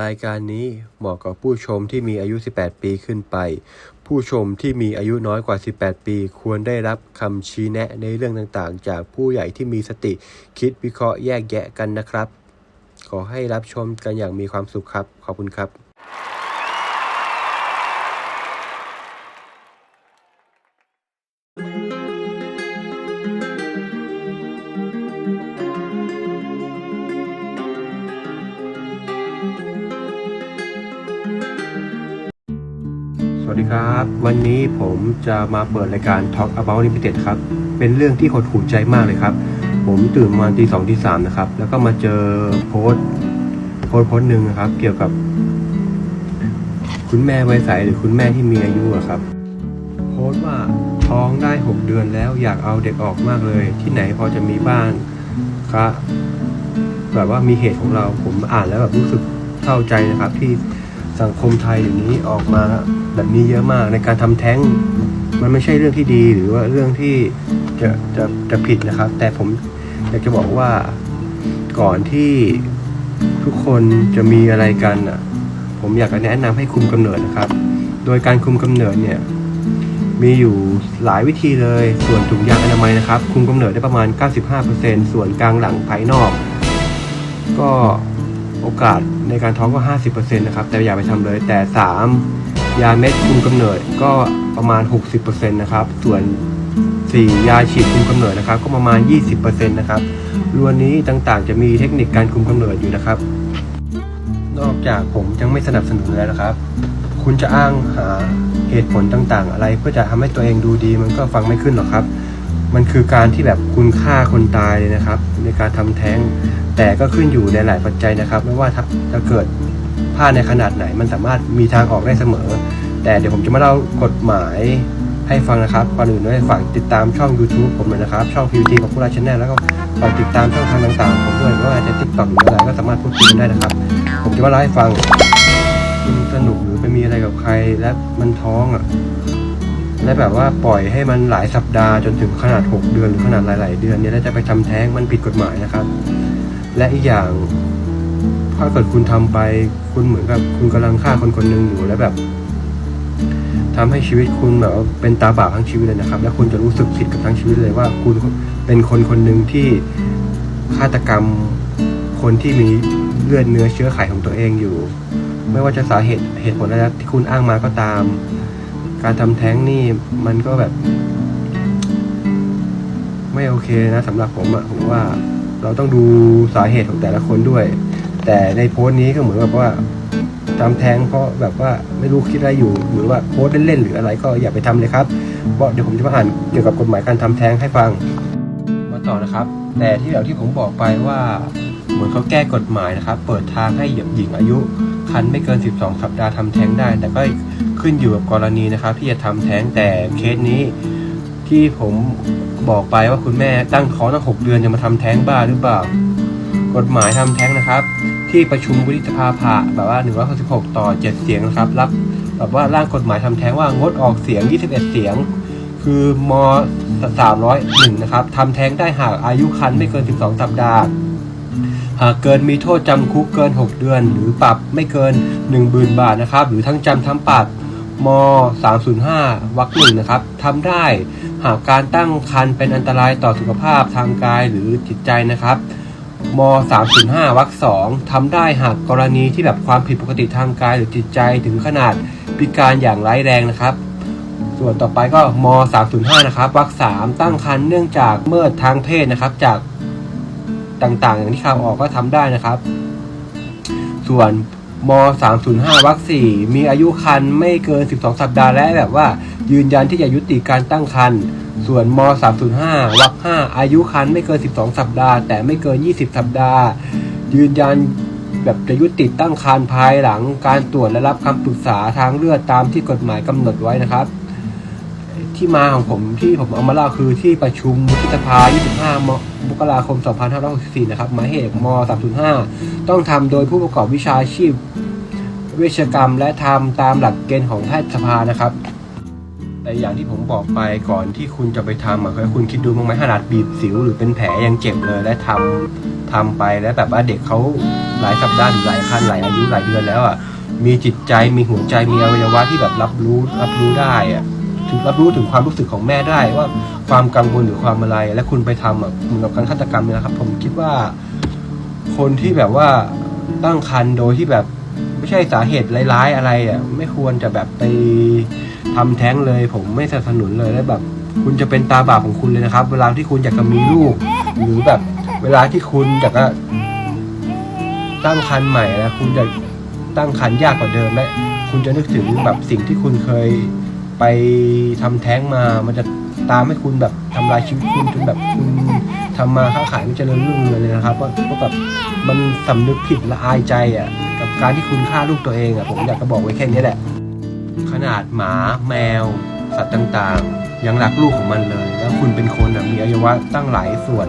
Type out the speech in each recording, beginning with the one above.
รายการนี้เหมาะกับผู้ชมที่มีอายุ 18 ปีขึ้นไป ผู้ชมที่มีอายุน้อยกว่า 18 ปี ควรได้รับคำชี้แนะในเรื่องต่างๆ จากผู้ใหญ่ที่มีสติคิดวิเคราะห์แยกแยะกันนะครับ ขอให้รับชมกันอย่างมีความสุขครับ ขอบคุณครับ ดีครับ วันนี้ผมจะมาเปิดรายการ Talk About Limited ครับ เป็นเรื่องที่หดหูใจมากเลยครับ ผมตื่นมาตีสองตีสามนะครับ แล้วก็มาเจอโพสต์โพสต์โพสหนึ่งนะครับ เกี่ยวกับ คุณแม่วัยใสหรือคุณแม่ที่มีอายุครับ โพสต์ว่าท้องได้หกเดือนแล้วอยากเอาเด็กออกมากเลย ที่ไหนพอจะมีบ้างครับแบบว่ามีเหตุของเราผมอ่านแล้วแบบรู้สึกเศร้าใจนะครับที่ สังคมไทยอย่างนี้ออกมาแบบนี้เยอะมากในการทำแท้ง มันไม่ใช่เรื่องที่ดีหรือว่าเรื่องที่จะจะจะผิดนะครับ แต่ผมอยากจะบอกว่าก่อนที่ทุกคนจะมีอะไรกันอะ ผมอยากจะแนะนำให้คุมกำเนิดนะครับ โดยการคุมกำเนิดเนี่ยมีอยู่หลายวิธีเลย ส่วนถุงยางอนามัยนะครับ คุมกำเนิดได้ประมาณ 95%ส่วนกลางหลังภายนอก ก็ โอกาสในการท้องก็ 50%นะครับ แต่อย่าไปทำเลย แต่ 3 ยาเม็ดคุมกำเนิดก็ประมาณ 60%นะครับ ส่วน 4 ยาฉีดคุมกำเนิดนะครับ ก็ประมาณ 20%นะครับรวนนี้ต่างๆ จะมีเทคนิคการคุมกำเนิดอยู่นะครับ นอกจากผมยังไม่สนับสนุนแล้วนะครับ คุณจะอ้างหาเหตุผลต่างๆ อะไรเพื่อจะทำให้ตัวเองดูดีมันก็ฟังไม่ขึ้นหรอกครับ มันคือการที่แบบคุณฆ่าคนตายเลยนะครับ ในการทำแท้ง แต่ก็ขึ้นอยู่ในหลายปัจจัยนะครับ ไม่ว่าถ้าจะเกิดพลาดในขนาดไหน มันสามารถมีทางออกได้เสมอ แต่เดี๋ยวผมจะมาเล่ากฎหมายให้ฟังนะครับก่อนอื่นด้วยฝากติดตามช่อง YouTube ผมเลยนะครับ ช่อง PVT ของผู้ราชแนลแล้วก็ฝากติดตามช่องทางต่างๆผมด้วยไม่ว่าจะติ๊กต็อกหรืออะไรก็สามารถพูดคุยกันได้นะครับ ผมจะมาเล่าให้ฟังสนุกหรือไปมีอะไรกับใครและมันท้องอะ และแบบว่าปล่อยให้มันหลายสัปดาห์จนถึงขนาด 6 เดือนหรือขนาดหลาย ๆ เดือนเนี่ยแล้วจะไปทำแท้งมันผิดกฎหมายนะครับ และอีกอย่างถ้าเกิดคุณทำไปคุณเหมือนกับคุณกำลังฆ่าคนคนหนึ่งอยู่แล้วแบบทำให้ชีวิตคุณแบบเป็นตาบาปทั้งชีวิตเลยนะครับ และคุณจะรู้สึกผิดกับทั้งชีวิตเลยว่า คุณเป็นคนคนหนึ่งที่ฆาตกรรมคนที่มีเลือดเนื้อเชื้อไขของตัวเองอยู่ ไม่ว่าจะสาเหตุเหตุผลอะไรที่คุณอ้างมาก็ตาม การทำแท้งนี่มันก็แบบ ไม่โอเคนะสำหรับผมอะผมว่าเราต้องดูสาเหตุของแต่ละคนด้วย แต่ในโพสต์นี้ก็เหมือนแบบว่าทำแท้งเพราะแบบว่าไม่รู้คิดอะไรอยู่หรือว่าโพสต์เล่นๆหรืออะไรก็อย่าไปทำเลยครับเพราะเดี๋ยวผมจะมาอ่านเกี่ยวกับกฎหมายการทำแท้งให้ฟังมาต่อนะครับ แต่ที่แบบที่ผมบอกไปว่าเหมือนเขาแก้กฎหมายนะครับ เปิดทางให้หญิงอายุคันไม่เกิน 12 สัปดาห์ทำแท้งได้ แต่ก็ ขึ้นอยู่กับกรณีนะครับที่จะทำแท้งแต่เคสนี้ ที่ผมบอกไปว่าคุณแม่ตั้งท้องตั้ง6เดือนจะมาทำแท้งบ้าหรือเปล่า กฎหมายทำแท้งนะครับ ที่ประชุมวุฒิสภาผ่าแบบว่า166ต่อ 7 เสียงนะครับ รับแบบว่าร่างกฎหมายทำแท้งว่างดออกเสียง 21 เสียง คือม301นะครับทำแท้งได้หากอายุครรภ์ไม่เกิน 12 สัปดาห์หากเกินมีโทษจำคุกเกิน 6 เดือน หรือปรับไม่เกิน 1 0,000 บาทนะครับ หรือทั้งจำทั้งปรับ ม 305วรรคหนึ่งนะครับทำได้หากการตั้งครรภ์เป็นอันตรายต่อสุขภาพทางกายหรือจิตใจนะครับม 305วรรคสองทำได้หากกรณีที่แบบความผิดปกติทางกายหรือจิตใจถึงขนาดพิการอย่างร้ายแรงนะครับ ส่วนต่อไปก็ม 305นะครับวรรคสามตั้งครรภ์เนื่องจากเมื่อทางเพศนะครับจากต่างๆ อย่างที่ข่าวออกก็ทำได้นะครับ ส่วน ม 305วรรค4มีอายุคันไม่เกิน 12 สัปดาห์และแบบว่า ยืนยันที่จะยุติการตั้งครรภ์ส่วนม 305วรรค5อายุคันไม่เกิน 12 สัปดาห์ แต่ไม่เกิน 20 สัปดาห์ ยืนยันแบบจะยุติตั้งครรภ์ภายหลังการตรวจและรับคำปรึกษาทางเลือดตามที่กฎหมายกำหนดไว้นะครับ ที่มาของผมที่ผมเอามาเล่าคือที่ประชุมวุฒิสภา 25 มกราคม 2564 นะครับหมายเหตุม 305 ต้องทำโดยผู้ประกอบวิชาชีพ เวชกรรมและทำตามหลักเกณฑ์ของแพทยสภานะครับ แต่อย่างที่ผมบอกไปก่อนที่คุณจะไปทำอะคุณคิดดูบ้งไหมขนาดบีบสิวหรือเป็นแผลยังเจ็บเลยและทำทำไปแล้วแบบว่าเด็กเขาหลายสัปดาห์หรือหลายคันหลายอายุหลายเดือนแล้วอะมีจิตใจมีหัวใจมีอวัยวะที่แบบรับรู้รับรู้ได้อะ ถึงรับรู้ถึงความรู้สึกของแม่ได้ว่าความกังวลหรือความอะไร และคุณไปทำอะเหมือนกับการฆาตกรรมเนี่ยนะครับ ผมคิดว่า คนที่แบบว่าตั้งครรภ์โดยที่แบบไม่ใช่สาเหตุร้ายๆอะไรอะไม่ควรจะแบบไปทำแท้งเลย ผมไม่สนับสนุนเลยแล้วแบบ คุณจะเป็นตาบาปของคุณเลยนะครับ เวลาที่คุณอยากจะมีลูก หรือแบบเวลาที่คุณอยากจะตั้งครรภ์ใหม่นะคุณจะตั้งครรภ์ยากกว่าเดิมและคุณจะนึกถึงแบบสิ่งที่คุณเคย ไปทำแท้งมา มันจะตามให้คุณแบบทำลายชีวิตคุณจนแบบคุณทำมาค้าขายไม่เจริญรุ่งเรืองเลยนะครับว่าเพราะแบบมันสำนึกผิดละอายใจอะกับการที่คุณฆ่าลูกตัวเองอะผมอยากจะบอกไว้แค่นี้แหละ ขนาดหมาแมว สัตว์ต่างๆ ยังรักลูกของมันเลย แล้วคุณเป็นคนนะมีอวัยวะตั้งหลายส่วน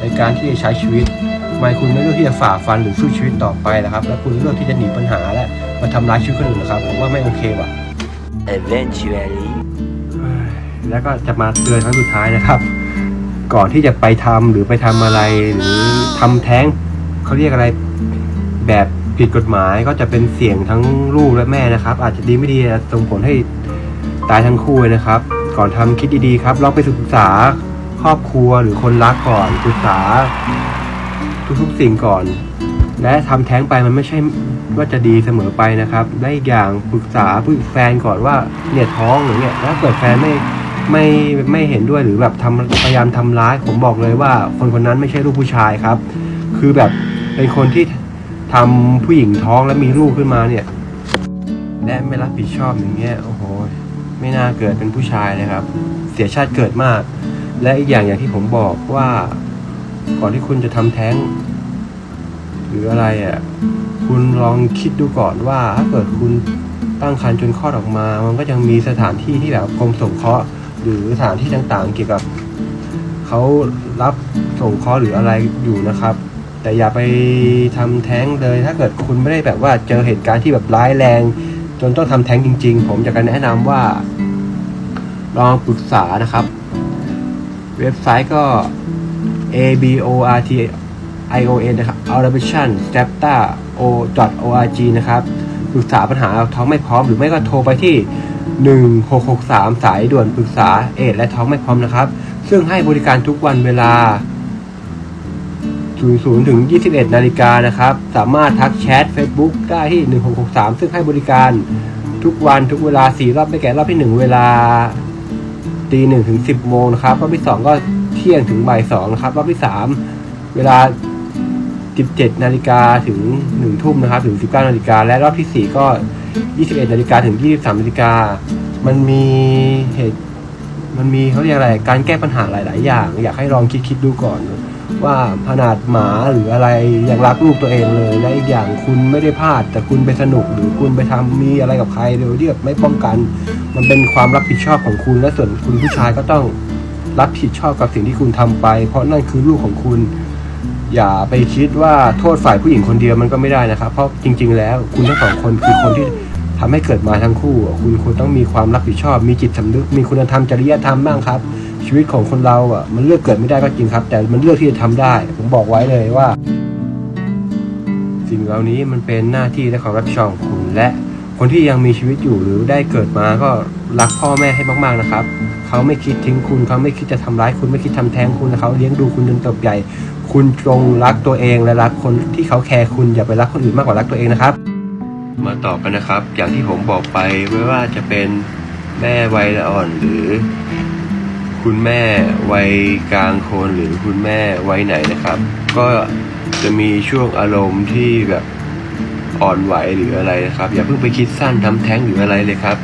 ในการที่จะใช้ชีวิตทำไมคุณไม่เลือกที่จะฝ่าฟันหรือสู้ชีวิตต่อไปนะครับ แล้วคุณเลือกที่จะหนีปัญหาและมาทำร้ายชีวิตคนอื่นนะครับผมว่าไม่โอเคว่ะ Eventually. แล้วก็จะมาเตือนครั้งสุดท้ายนะครับ ก่อนที่จะไปทำหรือไปทำอะไรหรือทำแท้งเขาเรียกอะไรแบบผิดกฎหมายก็จะเป็นเสี่ยงทั้งลูกและแม่นะครับ อาจจะดีไม่ดีจะส่งผลให้ตายทั้งคู่นะครับ ก่อนทำคิดดีๆครับลองไปศึกษาครอบครัวหรือคนรักก่อนศึกษาทุกๆสิ่งก่อน และทำแท้งไปมันไม่ใช่ว่าจะดีเสมอไปนะครับได้อย่างปรึกษาผู้แฟนก่อนว่าเนี่ยท้องหรือเนี่ยถ้าเกิดแฟนไม่ไม่ไม่เห็นด้วยหรือแบบทำพยายามทำร้ายผมบอกเลยว่าคนคนนั้นไม่ใช่ลูกผู้ชายครับ คือแบบเป็นคนที่ทำผู้หญิงท้องแล้วมีลูกขึ้นมาเนี่ยและไม่รับผิดชอบอย่างเงี้ยโอ้โหไม่น่าเกิดเป็นผู้ชายเลยครับ เสียชาติเกิดมาก และอีกอย่างอย่างที่ผมบอกว่า ก่อนที่คุณจะทำแท้ง หรืออะไรอะคุณลองคิดดูก่อนว่าถ้าเกิดคุณตั้งครรภ์จนคลอดออกมา มันก็ยังมีสถานที่ที่แบบกรมสงเคราะห์ หรือสถานที่ต่างๆ เกี่ยวกับเขารับสงเคราะห์หรืออะไรอยู่นะครับ แต่อย่าไปทำแท้งเลย ถ้าเกิดคุณไม่ได้แบบว่าเจอเหตุการณ์ที่แบบร้ายแรง จนต้องทำแท้งจริง ๆ ผมอยากจะแนะนำว่า ลองปรึกษานะครับ เว็บไซต์ก็ a b o r t i o n นะครับ automation stepta o org นะครับปรึกษาปัญหาท้องไม่พร้อม หรือไม่ก็โทรไปที่ 1663 สายด่วนปรึกษาเอดและท้องไม่พร้อมนะครับ ซึ่งให้บริการทุกวันเวลา 00ถึง21 นาฬิกานะครับ สามารถทักแชท Facebook ได้ที่ 1663 ซึ่งให้บริการทุกวันทุกเวลา 4 รอบไม่แก่รอบที่ 1 เวลาตีหนึ่งถึง 10 โมงนะครับ รอบที่ 2 ก็เที่ยงถึงบ่าย2นะครับ รอบที่ 3 เวลา 17นาฬิกาถึง1ทุ่มนะครับถึง 19นาฬิกาและรอบที่ 4 ก็ 21นาฬิกาถึง 23นาฬิกามันมีเหตุมันมีเขาเรียกอะไร การแก้ปัญหาหลาย ๆ อย่าง อยากให้ลองคิดคิดดูก่อน ว่าขนาดหมาหรืออะไรยังรักลูกตัวเองเลย และอีกอย่างคุณไม่ได้พลาด แต่คุณไปสนุกหรือคุณไปทำมีอะไรกับใครโดยที่แบบไม่ป้องกัน มันเป็นความรับผิดชอบของคุณและส่วนคุณผู้ชายก็ต้องรับผิดชอบกับสิ่งที่คุณทำไป เพราะนั่นคือลูกของคุณ อย่าไปคิดว่าโทษฝ่ายผู้หญิงคนเดียวมันก็ไม่ได้นะครับ เพราะจริง ๆ แล้วคุณทั้งสองคนคือคนที่ทำให้เกิดมาทั้งคู่ คุณควรต้องมีความรับผิดชอบ มีจิตสำนึก มีคุณธรรมจริยธรรมบ้างครับ ชีวิตของคนเราอะมันเลือกเกิดไม่ได้ก็จริงครับ แต่มันเลือกที่จะทำได้ ผมบอกไว้เลยว่า สิ่งเหล่านี้มันเป็นหน้าที่และความรับผิดชอบของคุณและคนที่ยังมีชีวิตอยู่หรือได้เกิดมาก็รักพ่อแม่ให้มากๆนะครับ เขาไม่คิดทิ้งคุณ เขาไม่คิดจะทำร้ายคุณไม่คิดทำแท้งคุณเขาเลี้ยงดูคุณจนเติบใหญ่ คุณจงรักตัวเองและรักคนที่เขาแคร์คุณอย่าไปรักคนอื่นมากกว่ารักตัวเองนะครับ มาต่อกันนะครับ อย่างที่ผมบอกไปไม่ว่าจะเป็นแม่วัยอ่อนหรือ คุณแม่วัยกลางคนหรือคุณแม่วัยไหนนะครับ ก็จะมีช่วงอารมณ์ที่แบบอ่อนไหวหรืออะไรนะครับ อย่าเพิ่งไปคิดสั้นทำแท้งหรืออะไรเลยครับ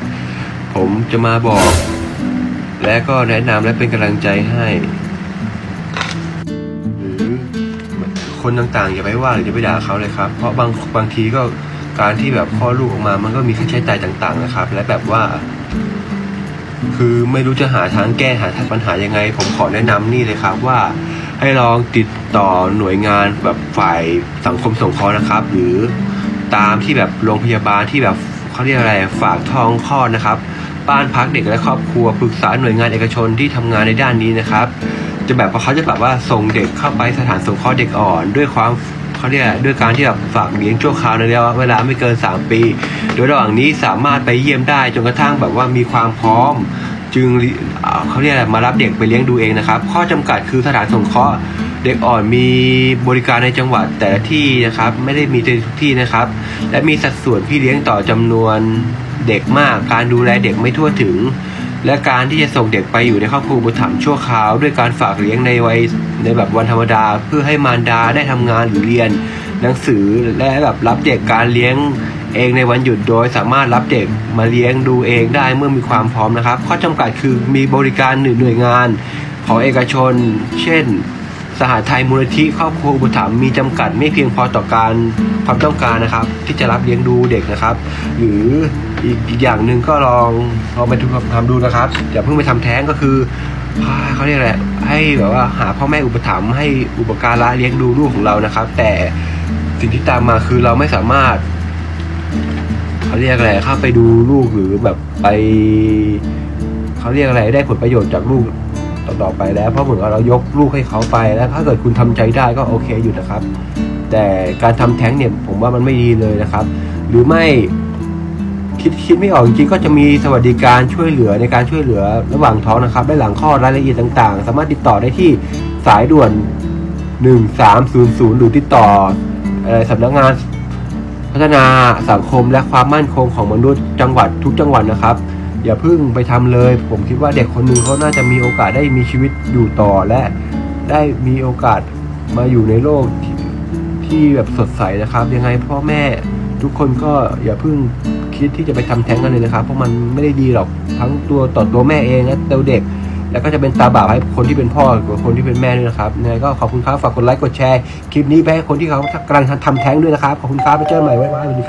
ผมจะมาบอก และก็แนะนำและเป็นกำลังใจให้ รือคนต่างๆอย่าไปว่าหรืออย่าไปด่าเขาเลยครับ เพราะบางบางทีก็การที่แบบคลอดลูกออกมา มันก็มีค่าใช้จ่ายต่าง ๆ นะครับ และแบบว่า คือไม่รู้จะหาทางแก้หาทางปัญหายังไง ผมขอแนะนำนี่เลยครับว่าให้ลองติดต่อหน่วยงานแบบฝ่ายสังคมสงเคราะห์นะครับ หรือตามที่แบบโรงพยาบาลที่แบบเขาเรียกอะไรฝากท้องคลอดนะครับ บ้านพักเด็กและครอบครัวปรึกษาหน่วยงานเอกชนที่ทำงานในด้านนี้นะครับ จะแบบว่าเขาจะแบบว่าส่งเด็กเข้าไปสถานสงเคราะห์เด็กอ่อน ด้วยความเขาเรียกด้วยการที่แบบฝากเลี้ยงชั่วคราวในระยะเวลาไม่เกิน 3 ปี โดยระหว่างนี้สามารถไปเยี่ยมได้จนกระทั่งแบบว่ามีความพร้อม จึงเขาเรียกอะไรมารับเด็กไปเลี้ยงดูเองนะครับ ข้อจำกัดคือสถานสงเคราะห์เด็กอ่อนมีบริการในจังหวัดแต่ละที่นะครับ ไม่ได้มีในทุกที่นะครับ และมีสัดส่วนพี่เลี้ยงต่อจำนวนเด็กมาก การดูแลเด็กไม่ทั่วถึง และการที่จะส่งเด็กไปอยู่ในครอบครัวบุตรถัมชั่วคราว ด้วยการฝากเลี้ยงในวัยในแบบวันธรรมดา เพื่อให้มารดาได้ทำงานหรือเรียน หนังสือและแบบรับเด็กการเลี้ยงเองในวันหยุดโดยสามารถรับเด็กมาเลี้ยงดูเองได้เมื่อมีความพร้อมนะครับ ข้อจำกัดคือมีบริการหนึ่งหน่วยงานของเอกชน เช่น สหไทยมูลนิธิครอบครัวอุปถัมภ์มีจำกัดไม่เพียงพอต่อการความต้องการนะครับ ที่จะรับเลี้ยงดูเด็กนะครับ หรืออีกอย่างหนึ่งก็ลองลองไปทำดูนะครับอย่าเพิ่งไปทำแท้งก็คือเขาเรียกอะไรให้แบบว่าหาพ่อแม่อุปถัมภ์ให้อุปการะเลี้ยงดูลูกของเรานะครับ แต่สิ่งที่ตามมาคือเราไม่สามารถเขาเรียกอะไรเข้าไปดูลูกหรือแบบไปเขาเรียกอะไรได้ผลประโยชน์จากลูก ต่อไปแล้ว เพราะเหมือนเรายกลูกให้เขาไปแล้ว ถ้าเกิดคุณทำใจได้ก็โอเคอยู่นะครับ แต่การทำแท้งเนี่ยผมว่ามันไม่ดีเลยนะครับ หรือไม่คิดคิดไม่ออกจริงๆก็จะมีสวัสดิการช่วยเหลือในการช่วยเหลือระหว่างท้องนะครับและหลังคลอดรายละเอียดต่างๆ สามารถติดต่อได้ที่สายด่วน 1300 หรือติดต่อเอ่อสำนักงานพัฒนาสังคมและความมั่นคงของมนุษย์จังหวัดทุกจังหวัดนะครับ อย่าเพิ่งไปทำเลย ผมคิดว่าเด็กคนหนึ่งเขาน่าจะมีโอกาสได้มีชีวิตอยู่ต่อและได้มีโอกาสมาอยู่ในโลกที่ที่แบบสดใสนะครับ ยังไงพ่อแม่ทุกคนก็อย่าเพิ่งคิดที่จะไปทำแท้งกันเลยนะครับ เพราะมันไม่ได้ดีหรอกทั้งตัวต่อตัวแม่เองและตัวเด็ก แล้วก็จะเป็นตาบาปให้คนที่เป็นพ่อกับคนที่เป็นแม่ด้วยนะครับยังไงก็ขอบคุณครับฝากกดไลค์กดแชร์คลิปนี้ไปให้คนที่เขากำลังทำแท้งด้วยนะครับขอบคุณครับไปเจอกันใหม่ไว้ไว้สวัสดีครับ